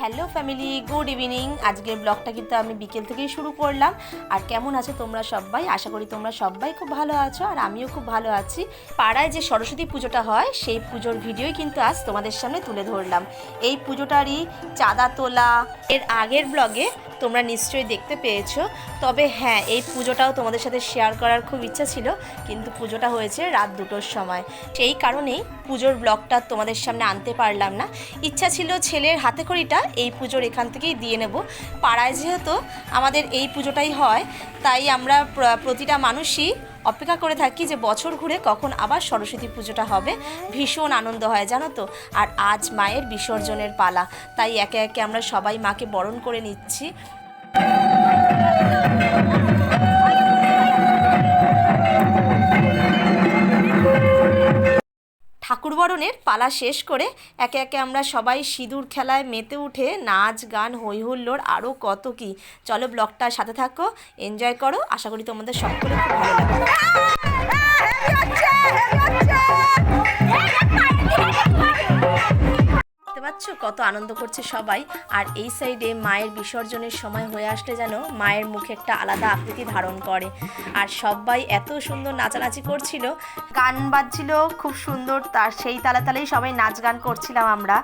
Hello family, good evening. আজকের ব্লগটা কিন্তু আমি বিকেল থেকেই শুরু করলাম। আর কেমন আছো তোমরা সবাই? আশা করি তোমরা সবাই খুব ভালো আছো আর আমিও খুব ভালো আছি। পাড়ায় যে সরস্বতী পুজোটা হয়, সেই পুজোর ভিডিওই কিন্তু আজ তোমাদের সামনে তুলে ধরলাম। এই পুজোটারই চাঁদা তোলা, এর আগের ব্লগে তোমরা নিশ্চয়ই দেখতে পেয়েছ। তবে হ্যাঁ এই পুজোটাও তোমাদের সাথে শেয়ার করার খুব ইচ্ছা ছিল, কিন্তু পুজোটা হয়েছে রাত দুটোর সময়। সেই কারণেই পুজোর ব্লগটা তোমাদের সামনে আনতে পারলাম না। ইচ্ছা ছিল ছেলের হাতে খড়িটা এই পুজোর এখান থেকেই দিয়ে নেব। পাড়ায় যেহেতু আমাদের এই পুজোটাই হয়, তাই আমরা প্রতিটা মানুষই অপেক্ষা করে থাকি যে বছর ঘুরে কখন আবার সরস্বতী পুজোটা হবে। ভীষণ আনন্দ হয়, জানো তো? আর আজ মায়ের বিসর্জনের পালা, তাই একে একে আমরা সবাই মাকে বরণ করে নিচ্ছি। ঠাকুরবরণের পালা শেষ করে একে একে আমরা সবাই সিঁদুর খেলায় মেতে উঠে নাচ, গান হই আরও কত কি। চলো ব্লগটার সাথে থাকো, এনজয় করো, আশা করি তোমাদের সকলে খুব ভালো লাগবে। পাচ্ছ? কত আনন্দ করছে সবাই। আর এই সাইডে মায়ের বিসর্জনের সময় হয়ে আসলে যেন মায়ের মুখে একটা আলাদা আকৃতি ধারণ করে। আর সবাই এত সুন্দর নাচানাচি করছিল। গান বাজছিল খুব সুন্দর। তার সেই তালে তালেই সবাই নাচ গান করছিলাম আমরা।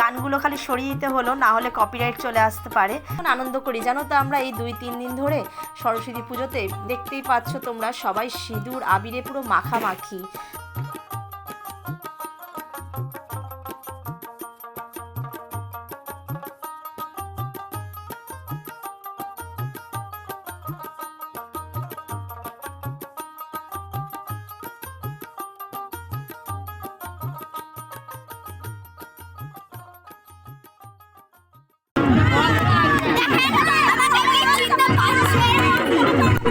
গানগুলো খালি সরিয়ে দিতে হলো না হলে কপিরাইট চলে আসতে পারে। আনন্দ করি জানো তো আমরা? এই দুই তিন দিন ধরে সরস্বতী পুজোতে দেখতেই পাচ্ছ তোমরা সবাই সিঁদুর আবিরে পুরো মাখামাখি।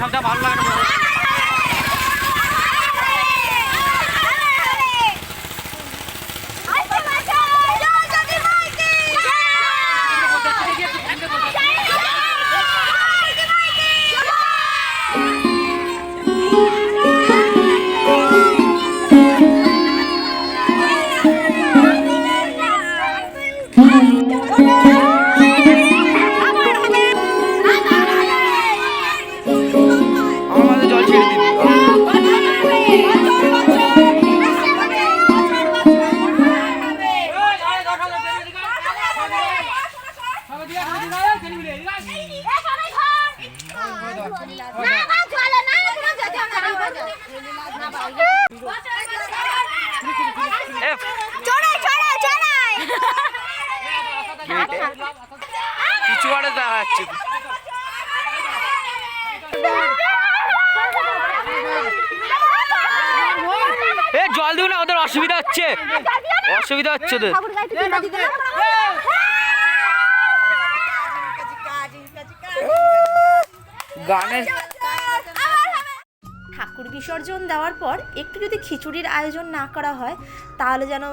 সবটা ভালো লাগে না আরে দাঁড়াচ্ছে। এ জল দিও না ওদের অসুবিধা হচ্ছে। অসুবিধা হচ্ছে ওদের। গানের বিসর্জন দেওয়ার পর একটু যদি খিচুড়ির আয়োজন না করা হয়, তাহলে যেন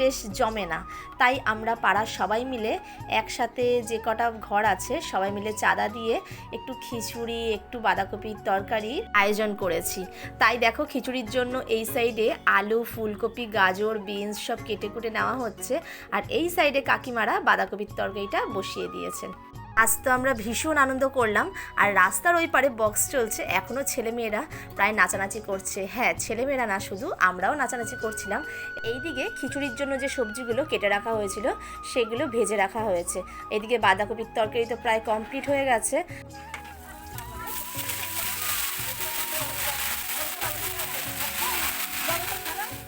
বেশ জমে না। তাই আমরা পাড়ার সবাই মিলে একসাথে যে কটা ঘর আছে, সবাই মিলে চাঁদা দিয়ে একটু খিচুড়ি, একটু বাঁধাকপির তরকারি আয়োজন করেছি। তাই দেখো খিচুড়ির জন্য এই সাইডে আলু, ফুলকপি, গাজর বিনস সব কেটে কুটে নেওয়া হচ্ছে। আর এই সাইডে কাকিমারা বাঁধাকপির তরকারিটা বসিয়ে দিয়েছেন। আজ তো আমরা ভীষণ আনন্দ করলাম। আর রাস্তার ওই পারে বক্স চলছে। এখনও ছেলেমেয়েরা প্রায় নাচানাচি করছে। হ্যাঁ ছেলেমেয়েরা না, শুধু আমরাও নাচানাচি করছিলাম। এইদিকে খিচুড়ির জন্য যে সবজিগুলো কেটে রাখা হয়েছিল, সেগুলো ভেজে রাখা হয়েছে। এদিকে বাঁধাকপির তরকারি তো প্রায় কমপ্লিট হয়ে গেছে।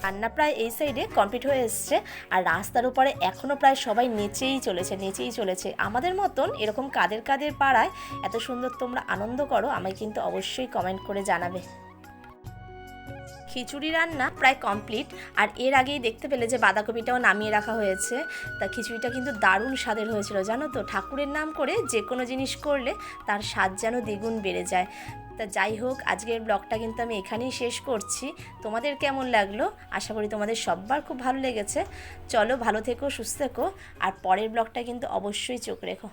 রান্না প্রায় এই সাইডে কমপ্লিট হয়ে এসছে। আর রাস্তার উপরে এখনও প্রায় সবাই নেচেই চলেছে নেচেই চলেছে। আমাদের মতন এরকম কাদের কাদের পাড়ায় এত সুন্দর তোমরা আনন্দ করো, আমায় কিন্তু অবশ্যই কমেন্ট করে জানাবে। খিচুড়ি রান্না প্রায় কমপ্লিট আর এর আগেই দেখতে পেলে যে বাঁধাকপিটাও নামিয়ে রাখা হয়েছে। তা খিচুড়িটা কিন্তু দারুণ স্বাদের হয়েছিল, জানো তো? ঠাকুরের নাম করে যে কোনো জিনিস করলে তার স্বাদ যেন দ্বিগুণ বেড়ে যায়। তা যাই হোক, আজকের ব্লগটা কিন্তু আমি এখানেই শেষ করছি। তোমাদের কেমন লাগল? আশা করি তোমাদের সববার খুব ভালো লেগেছে। চলো ভালো থেকো, সুস্থ থেকো, আর পরের ব্লগটা কিন্তু অবশ্যই চোখ রেখো।